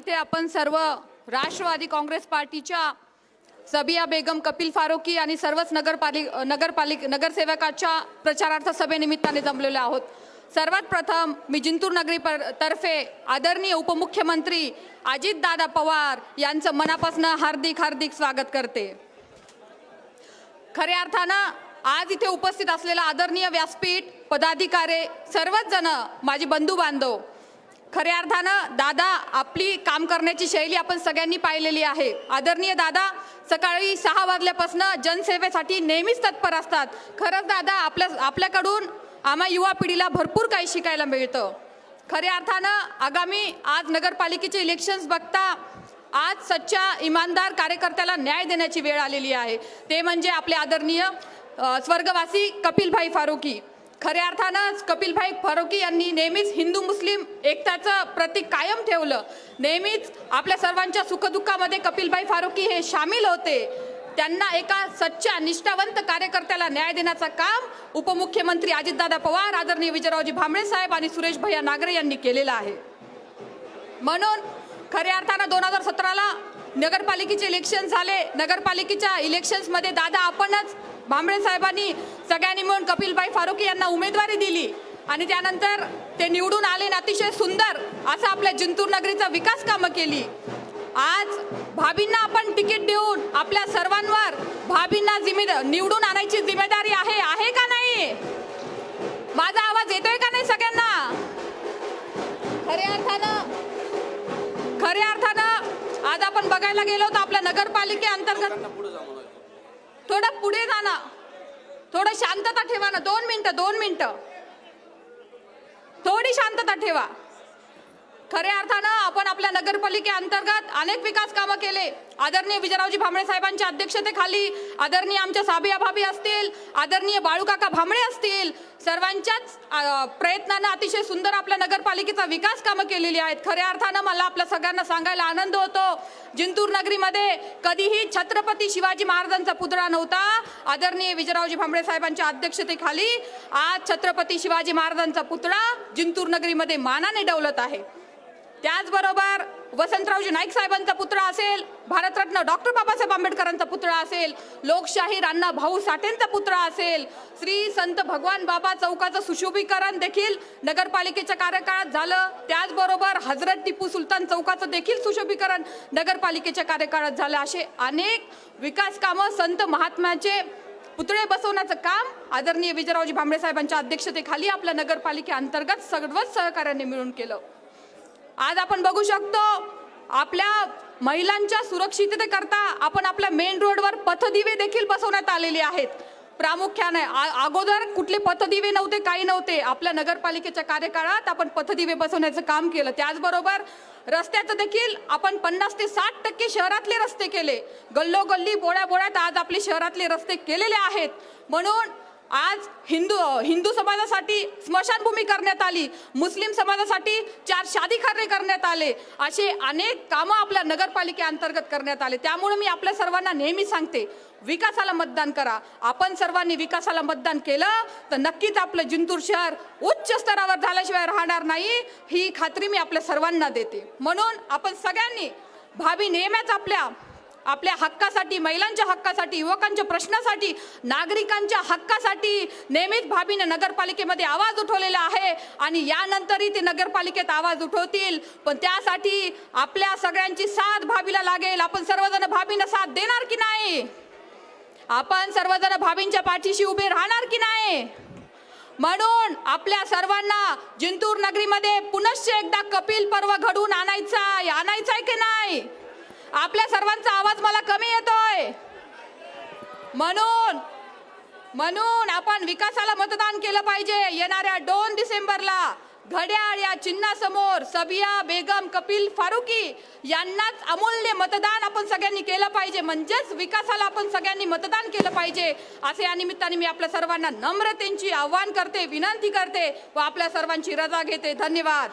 इथे आपण सर्व राष्ट्रवादी काँग्रेस पार्टीच्या सबिया बेगम कपिल फारुकी आणि सर्वच नगरपालिक नगरपालिक नगरसेवकाच्या प्रचारार्थ सभेनिमित्ताने जमलेलो आहोत. सर्वात प्रथम मी जिंतूर नगरी पर तर्फे आदरणीय उपमुख्यमंत्री अजितदादा पवार यांचं मनापासून हार्दिक हार्दिक स्वागत करते. खऱ्या अर्थानं आज इथे उपस्थित असलेला आदरणीय व्यासपीठ पदाधिकारी सर्वच जण माझे बंधू बांधव खऱ्या अर्थानं दादा आपली काम करण्याची शैली आपण सगळ्यांनी पाहिलेली आहे. आदरणीय दादा सकाळी सहा वाजल्यापासून जनसेवेसाठी नेहमीच तत्पर असतात. खरंच दादा आपल्या आपल्याकडून आम्हा युवा पिढीला भरपूर काही शिकायला मिळतं. खऱ्या अर्थानं आगामी आज नगरपालिकेचे इलेक्शन्स बघता आज सच्चा इमानदार कार्यकर्त्याला न्याय देण्याची वेळ आलेली आहे. ते म्हणजे आपले आदरणीय स्वर्गवासी कपिलभाई फारुकी. खऱ्या अर्थानं कपिलभाई फारुकी यांनी नेहमीच हिंदू मुस्लिम एकताचं प्रतीक कायम ठेवलं. नेहमीच आपल्या सर्वांच्या सुखदुःखामध्ये कपिलभाई फारुकी हे सामील होते. त्यांना एका सच्च्या निष्ठावंत कार्यकर्त्याला न्याय देण्याचं काम उपमुख्यमंत्री अजितदादा पवार आदरणीय विजयरावजी भांबळे साहेब आणि सुरेश भैया नागरे यांनी केलेलं आहे. म्हणून खऱ्या अर्थानं दोन हजार सतराला नगरपालिकेचे इलेक्शन झाले. नगरपालिकेच्या इलेक्शन्समध्ये दादा आपणच भांबळे साहेबांनी सगळ्यांनी मिळून कपिलबाई फारुकी यांना उमेदवारी दिली. आणि त्यानंतर ते निवडून आले आणि अतिशय सुंदर असं आपल्या जिंतूर नगरीचा विकास कामं केली. आज भाभींना आपण तिकीट देऊन आपल्या सर्वांवर भाभींना जिम्मेदार निवडून आणायची जिम्मेदारी आहे आहे का नाही? माझा आवाज येतोय का नाही सगळ्यांना? खऱ्या अर्थानं खऱ्या अर्थानं आज आपण बघायला गेलो तर आपल्या नगरपालिके अंतर्गत थोडं पुढे जा ना. थोडं शांतता ठेवा ना. दोन मिनटं दोन मिनटं. थोडी शांतता ठेवा. खऱ्या अर्थानं आपण आपल्या नगरपालिके अंतर्गत अनेक विकास कामं केले. आदरणीय विजयरावजी भांबळे साहेबांच्या अध्यक्षतेखाली आदरणीय आमच्या साबिया भाभी असतील आदरणीय बाळूकाका भांबळे असतील सर्वांच्याच प्रयत्नानं अतिशय सुंदर आपल्या नगरपालिकेचा विकास कामं केलेली आहेत. खऱ्या अर्थानं मला आपल्या सगळ्यांना सांगायला आनंद होतो. जिंतूर नगरीमध्ये कधीही छत्रपती शिवाजी महाराजांचा पुतळा नव्हता. आदरणीय विजयरावजी भांबळे साहेबांच्या अध्यक्षतेखाली आज छत्रपती शिवाजी महाराजांचा पुतळा जिंतूर नगरीमध्ये मानाने डवलत आहे. त्याचबरोबर वसंतरावजी नाईक साहेबांचा पुतळा असेल भारतरत्न डॉक्टर बाबासाहेब आंबेडकरांचा पुतळा असेल लोकशाहीर अण्णा भाऊ साठेंचा पुतळा असेल श्री संत भगवान बाबा चौकाचं सुशोभीकरण देखील नगरपालिकेच्या कार्यकाळात झालं. त्याचबरोबर हजरत टिपू सुलतान चौकाचं देखील सुशोभीकरण नगरपालिकेच्या कार्यकाळात झालं. असे अनेक विकास कामं संत महात्म्याचे पुतळे बसवण्याचं काम आदरणीय विजयरावजी भांबळे साहेबांच्या अध्यक्षतेखाली आपल्या नगरपालिकेअंतर्गत सर्वच सहकार्याने मिळून केलं. आज आपण बघू शकतो आपल्या महिलांच्या सुरक्षिततेकरता आपण आपल्या मेन रोडवर पथदिवे देखील बसवण्यात आलेले आहेत. प्रामुख्याने आ- अगोदर कुठले पथदिवे नव्हते काही नव्हते. आपल्या नगरपालिकेच्या कार्यकाळात आपण पथदिवे बसवण्याचं काम केलं. त्याचबरोबर रस्त्याचं देखील आपण पन्नास ते साठ टक्के शहरातले रस्ते केले. गल्लोगल्ली बोळ्या बोळ्यात आज आपले शहरातले रस्ते केलेले आहेत. म्हणून आज हिंदू हिंदू समाजासाठी स्मशानभूमी करण्यात आली. मुस्लिम समाजासाठी चार शादी शादीखाने करण्यात आले. असे अनेक कामं आपल्या नगरपालिकेअंतर्गत करण्यात आले. त्यामुळे मी आपल्या सर्वांना नेहमी सांगते विकासाला मतदान करा. आपण सर्वांनी विकासाला मतदान केलं तर नक्कीच आपलं जिंतूर शहर उच्च स्तरावर झाल्याशिवाय राहणार नाही. ही खात्री मी आपल्या सर्वांना देते. म्हणून आपण सगळ्यांनी भावी नेहमीच आपल्या आपल्या हक्कासाठी महिलांच्या हक्कासाठी युवकांच्या प्रश्नासाठी नागरिकांच्या हक्कासाठी नेहमीच भाभीने नगरपालिकेमध्ये आवाज उठवलेला आहे आणि यानंतरही ते नगरपालिकेत आवाज उठवतील. पण त्यासाठी आपल्या सगळ्यांची साथ भाभीला लागेल. आपण सर्वजण भाभीनं साथ देणार की नाही? आपण सर्वजण भाभींच्या पाठीशी उभे राहणार की नाही? म्हणून आपल्या सर्वांना जिंतूर नगरीमध्ये पुनश्च एकदा कपिल पर्व घडवून आणायचा आहे. आणायचा आहे की नाही? आपल्या सर्वांचा आवाज मला कमी येतोय. म्हणून म्हणून आपण विकासाला मतदान केलं पाहिजे. येणाऱ्या दोन डिसेंबरला घड्याळ या चिन्हासमोर सबिया बेगम कपिल फारुकी यांनाच अमूल्य मतदान आपण सगळ्यांनी केलं पाहिजे. म्हणजेच विकासाला आपण सगळ्यांनी मतदान केलं पाहिजे. असे या निमित्ताने मी आपल्या सर्वांना नम्रतेची आव्हान करते विनंती करते व आपल्या सर्वांची रजा घेते. धन्यवाद.